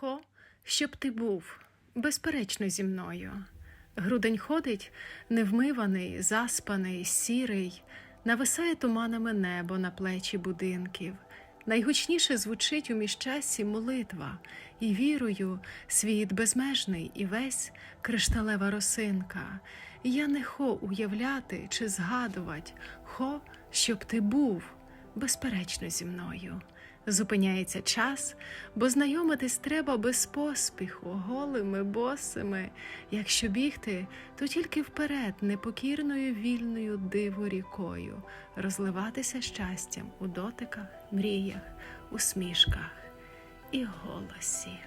Хо, щоб ти був, безперечно, зі мною. Грудень ходить, невмиваний, заспаний, сірий, нависає туманами небо на плечі будинків. Найгучніше звучить у міщасі молитва, і вірою світ безмежний і весь кришталева росинка. Я не хо уявляти чи згадувати, хо, щоб ти був, безперечно, зі мною. Зупиняється час, бо знайомитись треба без поспіху, голими, босими. Якщо бігти, то тільки вперед, непокірною вільною диво рікою, розливатися щастям у дотиках, мріях, усмішках і голосі.